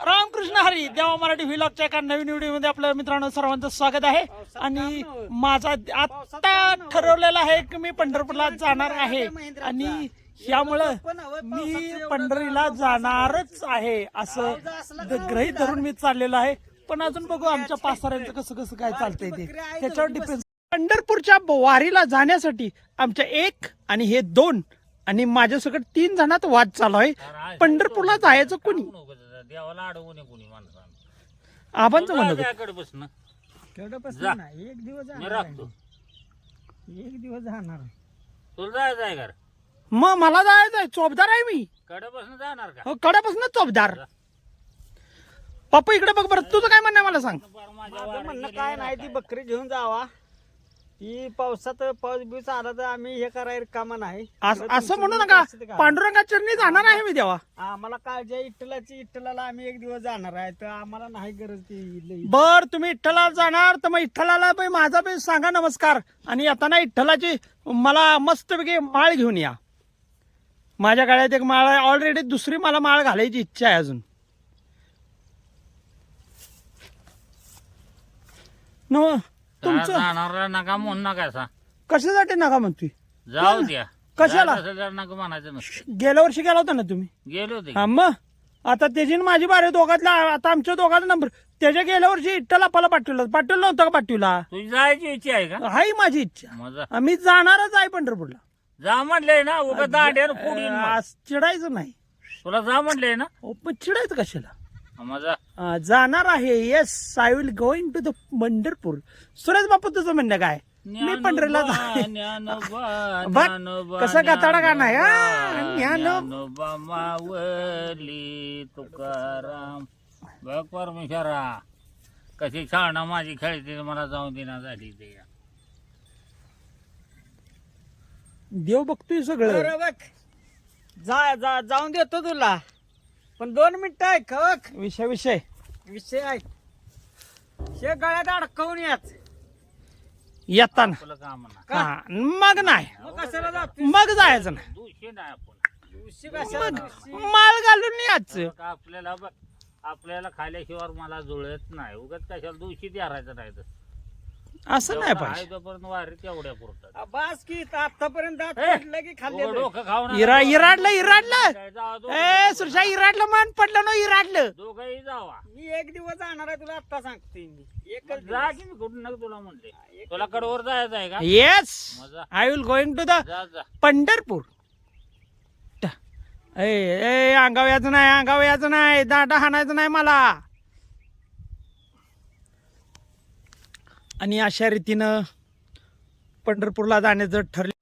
रामकृष्ण हरी देवा मराठी व्हिलॉगच्या एका नवीन व्हिडिओमध्ये आपल्या मित्रांनो सर्वांचं स्वागत आहे. आणि माझा आता ठरवलेला आहे की मी पंढरपूरला जाणार आहे. आणि यामुळं मी पंढरीला जाणारच आहे असं गृहीत धरून मी चाललेलो आहे. पण अजून बघू आमच्या पासाऱ्यांचं कसं कसं काय चालतंय ते. त्याच्यावर डिपेंड पंढरपूरच्या वारीला जाण्यासाठी आमच्या एक आणि हे दोन आणि माझ्यासकट तीन जणात वाद चालू आहे. पंढरपूरला जायचं कोणी? देवाला अडवू नये कोणी माणसानं आबांचं म्हणत. त्याकडे बसणं. तेवढं जा. नाही एक दिवस मी जाणार राखतो. आहे. एक दिवस जाणार तुला जायचं आहे घर? मग मला जायचंय. चोपदार आहे मी. कडे बसणं जाणार का? हो कड्यापासून चोपदार. पप्पा इकडे बघ बरं. तुझं काय म्हणणं आहे मला सांग. बरं, माझ्या माझं म्हणणं काय नाही ती बकरी घेऊन जावा. ही पावसात पाऊस बिऊस आला तर आम्ही हे करायला कामा नाही. अस- असं म्हणू नका. पांडुरंगा चरणी जाणार आहे मी देवा. आम्हाला काळजी आहे. इट्टलाची इट्टलाला आम्ही एक दिवस जाणार आहे. तर आम्हाला नाही गरज ती. बर तुम्ही इठ्ठलाला जाणार. तर मग इठ्ठलाला बाई माझा बी सांगा नमस्कार. आणि येताना इठ्ठलाची मला मस्तपैकी माळ घेऊन या. माझ्या गाड्यात एक माळ आहे. ऑलरेडी दुसरी मला माळ घालायची इच्छा आहे अजून. न तुमचं? जाणारा नका म्हणू नका सा कशासाठी नका म्हणतोय? जाऊ द्या. कशाला? जायचं असेल तर नका म्हणायचं नसतं. गेल्या वर्षी गेला होता ना तुम्ही? गेले हा मग? आता त्याची आणि माझी बारे दोघातला आता आमच्या दोघांचा नंबर त्याच्या गेल्या वर्षी इठ्ठल आपल्याला पाठवलं पाठवलं नव्हतं का पाठवला? तुझी जायची इच्छा आहे का? हाही माझी इच्छा. मजा आम्ही जाणारच आहे पंढरपूरला. जा म्हणले ना उगा दांड्यानं फोडून मग. आज चिडायचं नाही. तुला जा म्हणले ना? पण चिडायचं कशाला? आ, जाणार आहे. Yes I will going to the Pandharpur Suresh Bapu तुझं म्हणणं काय? मी पंढरीला कसं गताडा गाणं आहे, हा? ज्ञानोबा, ज्ञानो- ज्ञानोबा मावली तुकाराम. बघ परमेश्वरा कशी छान माझी खेळते मला जाऊन देणार झाली ते. देव बघतोय सगळं. बघ. जा जा जाऊन देतो तुला. पण दोन मिनिटं आहे खक. विषय विषय. विषय आहे. हे गळ्यात अडकवून याच. येताना. तुला काम ना का? हा, मग नाही. मग कशाला जातो मग जायचं नाही. नाही आपण. उशी कशाला जातो? माळ घालून यायचं का आपल्याला बघ आपल्याला खाल्याशिवाय मला जुळत नाही. उगाच कशाला दूषित यारायचं नाही तर असं नाही पाहिजे. तोपर्यंत वारी तेवढ्या पुरतात आ, बास की आतापर्यंत दात ए, पडलं की खाल्ले उघड डोकं खाऊ नका. इरा इराडलं इराडलं. काय जावा ए सुरशा इराडलं मन पडलं ना इराडलं. दोघंही जावा. मी एक दिवस जाणार आहे तुला आता सांगते मी. एकच जा की मी कुठं नका तुला म्हणले. तुला कडवर जायचं आहे का? येस मजा. I will going to the जा जा. पंढरपूर. ट- ए ए अंगाव याचं नाही अंगाव याचं नाही. दांडा हाणायचं नाही मला. आणि अशा रीतीनं पंढरपूरला जाण्याचं ठरले.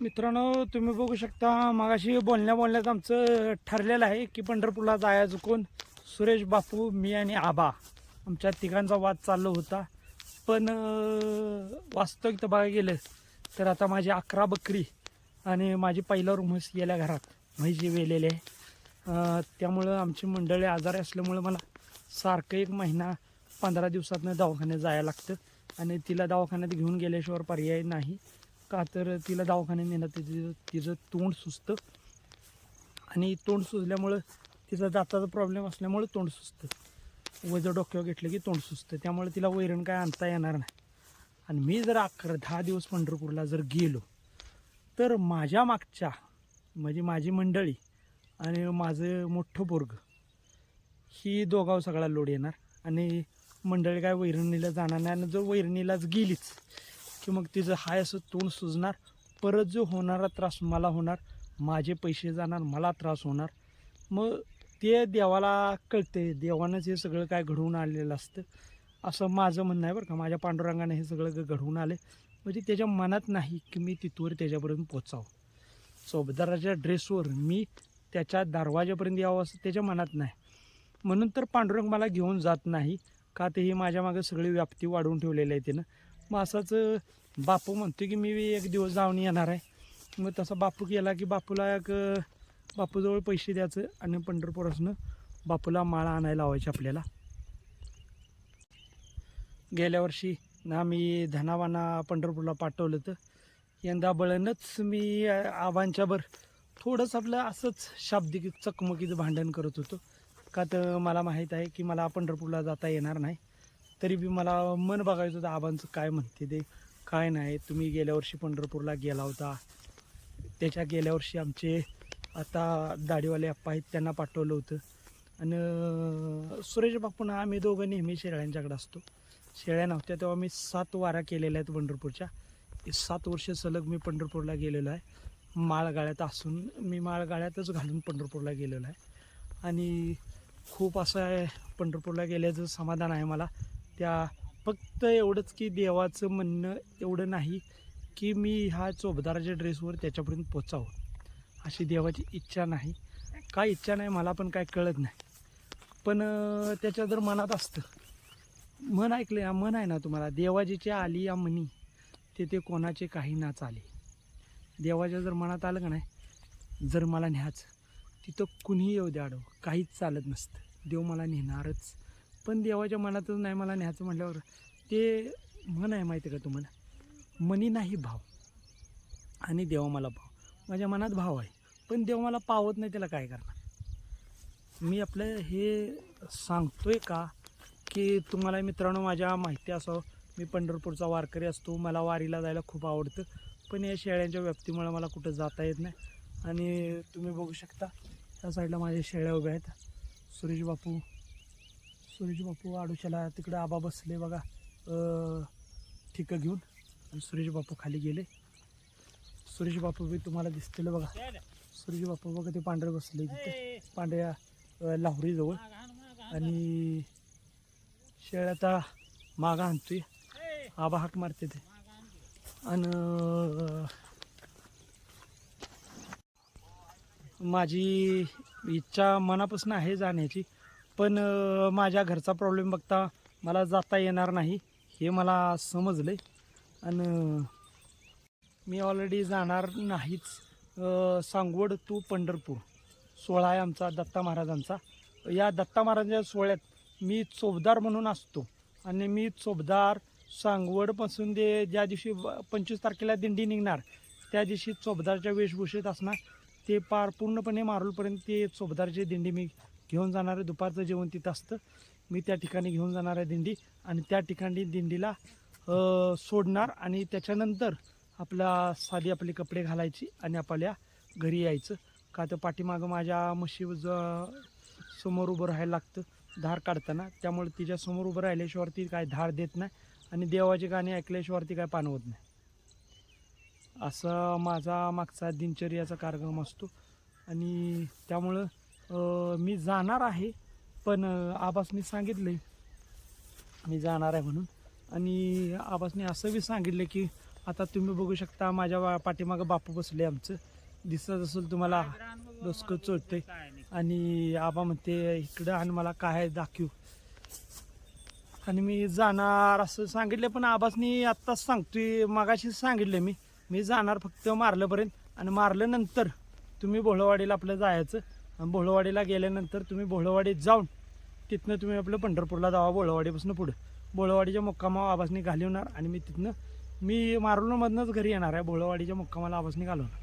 मित्रांनो तुम्ही बघू शकता मगाशी बोलण्या बोलण्यात आमचं ठरलेलं आहे की पंढरपूरला जायचं कोण सुरेश बापू मी आणि आबा आमच्या तिघांचा वाद चाललो होता. पण वास्तविक तर बघायला गेलं तर आता माझी अकरा बकरी आणि माझी पहिल्यावर म्हैस गेल्या घरात. म्हैशी वेलेले आहे. त्यामुळं आमची मंडळी आजारी असल्यामुळं मला सारखं एक महिना पंधरा दिवसातनं दवाखान्यात जायला लागतं. आणि तिला दवाखान्यात घेऊन गेल्याशिवाय पर्याय नाही. का तर तिला दवाखान्यात नेणं तिचं तिचं तोंड सुचतं आणि तोंड सुजल्यामुळं तिचा दाताचा प्रॉब्लेम असल्यामुळं तोंड सुचतं वजं डोक्यावर घेतलं की तोंड सुचतं त्यामुळे तिला वैरण काय आणता येणार नाही. आणि मी जर अकरा दहा दिवस पंढरपूरला जर गेलो तर माझ्या मागच्या म्हणजे माझी मंडळी आणि माझं मोठं पोरग ही दोघाव सगळा लोड येणार. आणि मंडळी काय वैरणीला जाणार नाही आणि जर वैरणीलाच गेलीच की मग तिचं हाय असं तोंड सुजणार. परत जो होणारा त्रास मला होणार माझे पैसे जाणार मला त्रास होणार. मग ते देवाला कळते देवानंच हे सगळं काय घडवून आलेलं असतं. असं माझं म्हणणं आहे बरं का. माझ्या पांडुरंगाने हे सगळं घडवून आले. म्हणजे त्याच्या मनात नाही की मी तिथवर त्याच्यापर्यंत पोचावं चौबदाराच्या ड्रेसवर मी त्याच्या दरवाजापर्यंत यावं असं त्याच्या मनात नाही. म्हणून तर पांडुरंग मला घेऊन जात नाही. का ते ही माझ्या मागं सगळी व्याप्ती वाढवून ठेवलेली आहे तिनं. मग असंच बापू म्हणतो की मी एक दिवस जाऊन येणार आहे. मग तसा बापू गेला की बापूला एक बापूजवळ पैसे द्यायचं आणि पंढरपूरपासून बापूला माळा आणायला लावायची आपल्याला. गेल्या वर्षी ना मी धनावाना पंढरपूरला पाठवलं तर यंदा बळनच मी अ, आबांच्यावर थोडंसं आपलं असंच शाब्दिक चकमकीचं भांडण करत होतो. का तर मला माहीत आहे की मला पंढरपूरला जाता येणार नाही. तरी बी मला मन बघायचं होतं आबांचं काय म्हणते ते? काय नाही तुम्ही गेल्या वर्षी पंढरपूरला गेला होता. त्याच्या गेल्या वर्षी आमचे आता दाढीवाले अप्पा आहेत त्यांना पाठवलं होतं. आणि सुरेश बापून आम्ही दोघं नेहमी शेळ्यांच्याकडे असतो. शेळ्या नव्हत्या तेव्हा मी सात वारा केलेल्या आहेत पंढरपूरच्या. सात वर्ष सलग मी पंढरपूरला गेलेलो आहे. माळगाळ्यात असून मी माळगाळ्यातच घालून पंढरपूरला गेलेलो आहे. आणि खूप असं आहे पंढरपूरला गेल्याचं समाधान आहे मला. त्या फक्त एवढंच की देवाचं म्हणणं एवढं नाही की मी ह्या चोबदाराच्या ड्रेसवर त्याच्यापर्यंत पोचावं अशी देवाची इच्छा नाही. काय इच्छा नाही मला पण काय कळत नाही. पण त्याच्या जर मनात असतं मन ऐकले मन आहे ना तुम्हाला देवाजीचे आली या मनी तेथे कोणाचे काही ना आले देवाच्या जर मनात आलं का नाही जर मला न्यायचं तिथं कुणीही येऊ द्या आडवं. काहीच चालत नसतं. देव मला नेणारच. पण देवाच्या मनातच नाही मला न्यायचं म्हटल्यावर ते मन आहे माहिती आहे का तुम्हाला? मनी नाही भाव. आणि देवा मला भाव. माझ्या मनात भाव आहे. पण देव मला पावत नाही त्याला काय करणार? मी आपलं हे सांगतोय का की तुम्हाला मित्रांनो माझ्या माहिती असावं. मी पंढरपूरचा वारकरी असतो. मला वारीला जायला खूप आवडतं. पण या शेळ्यांच्या व्याप्तीमुळे मला कुठं जाता येत नाही. आणि तुम्ही बघू शकता त्या साईडला माझ्या शेळ्या उभ्या आहेत. सुरेश बापू सुरेश बापू आडुशाला तिकडं आबा बसले बघा. ठिकं घेऊन. आणि सुरेश बापू खाली गेले. सुरेश बापू बी तुम्हाला दिसतील बघा. सुरेश बापू बघा ते पांढरे बसले तिथे. पांढऱ्या अं, लाहोरीजवळ. आणि शेळ्याचा मागा आणतोय. आबा हाक मारते ते. आणि माझी इच्छा मनापासून आहे जाण्याची. पण माझ्या घरचा प्रॉब्लेम बघता मला जाता येणार नाही हे मला समजलं आहे आणि मी ऑलरेडी जाणार नाहीच. सांगवड टू पंढरपूर. सोहळा आहे आमचा दत्ता महाराजांचा. या दत्ता महाराजांच्या सोहळ्यात मी चोबदार म्हणून असतो. आणि मी चोबदार सांगवडपासून ते ज्या दिवशी पंचवीस तारखेला दिंडी निघणार त्या दिवशी चोबदारच्या वेशभूषेत असणार. ते पार पूर्णपणे मारूलपर्यंत ते चोबदारची दिंडी मी घेऊन जाणार आहे. दुपारचं जेवण तिथं असतं. मी त्या ठिकाणी घेऊन जाणार आहे दिंडी आणि त्या ठिकाणी दिंडीला सोडणार आणि त्याच्यानंतर आपला साधी आपले कपडे घालायची आणि आपल्या घरी यायचं. का तर पाठीमागं माझ्या म्हशी ज- समोर उभं राहायला लागतं धार काढताना. त्यामुळे तिच्या समोर उभं राहिल्याशिवाय ती काय धार देत नाही. आणि देवाची गाणी ऐकल्याशिवाय काय पान होत नाही. असा माझा मागचा दिनचर्याचा कार्यक्रम असतो. आणि त्यामुळं मी जाणार आहे पण आबासनी सांगितलं मी जाणार आहे म्हणून. आणि आबासनी असं बी सांगितलं की आता तुम्ही बघू शकता माझ्या पाठीमागं बापू बसले आमचं. दिसत असेल तुम्हाला डोसकं चोळतंय. आणि आबा म्हणते इकडं आणि मला काय दाखीव दाखव. आणि मी जाणार असं सांगितलं पण आबासनी आत्ताच सांगतोय मागाशीच सांगितलं मी. मी जाणार फक्त मारल्यापर्यंत आणि मारल्यानंतर तुम्ही भोळवाडीला आपलं जायचं. आणि भोळवाडीला गेल्यानंतर तुम्ही भोळवाडीत जाऊन तिथनं तुम्ही आपलं पंढरपूरला जावा बोळवाडीपासून पुढं. बोळवाडीच्या मुक्कामा आबासनी घालवणार आणि मी तिथनं मी मारुलमधनंच घरी येणार आहे. बोळवाडीच्या मुक्कामाला आबासनी घालवणार.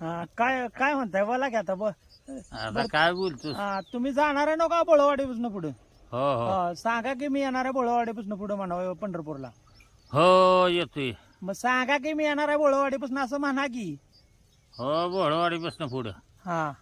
हा काय काय म्हणताय? बोला की आता ब- आता काय बोलतोस? हा, तुम्ही जाणार आहे ना का बोळवाडीपासून पुढं. हो हो. सांगा की मी येणार आहे बोळवाडीपासून पुढं म्हणावं पंढरपूरला. हो येतोय. मग सांगा की मी येणार आहे बोळवाडीपासून असं म्हणा की. हो बोळवाडी बसणं पुढं. हा.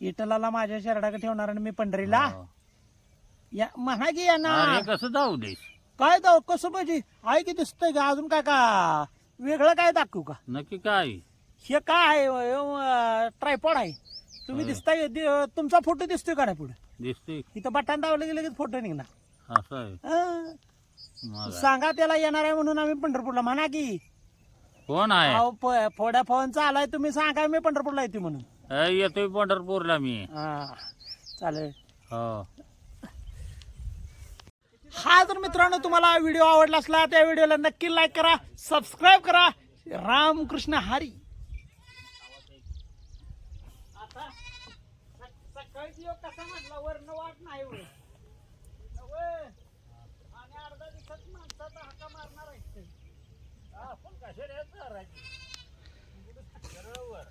इटलाला माझ्या शर्टाकडे ठेवणार आणि मी पंढरीला? हो. या म्हणा की अरे येणार कसं जाऊ दे काय जाऊ कसं पाहिजे? आहे की दिसतंय का? अजून काय का? वेगळं काय दाखवू का? नक्की काय? हे काय आहे? ट्रायपॉड आहे. तुम्ही. दिसताय दि- तुमचा फोटो दिसतोय का नाही पुढे. दिसतोय. इथं बटन दाबलं की लगेच फोटो निघणार. असं आहे. हा. मग काय. सांगा त्याला येणार आहे म्हणून आम्ही पंढरपूरला. म्हणा की. कोण आहे? अहो, प- फोड्या फोनचा आलाय तुम्ही सांगा मी पंढरपूरला येते म्हणून. येतोय पंढरपूरला मी. हा. चालेल. हो. हा जर मित्रांनो तुम्हाला व्हिडिओ आवडला असला त्या व्हिडिओला नक्की लाईक करा सबस्क्राईब करा. रामकृष्ण हरी. सकाळची कसा म्हटला वरण वाट नाही आणि अर्धा दिवसात माणसाचा हाका मारणार आहे आपण कशा रेच करायची सरळ वर.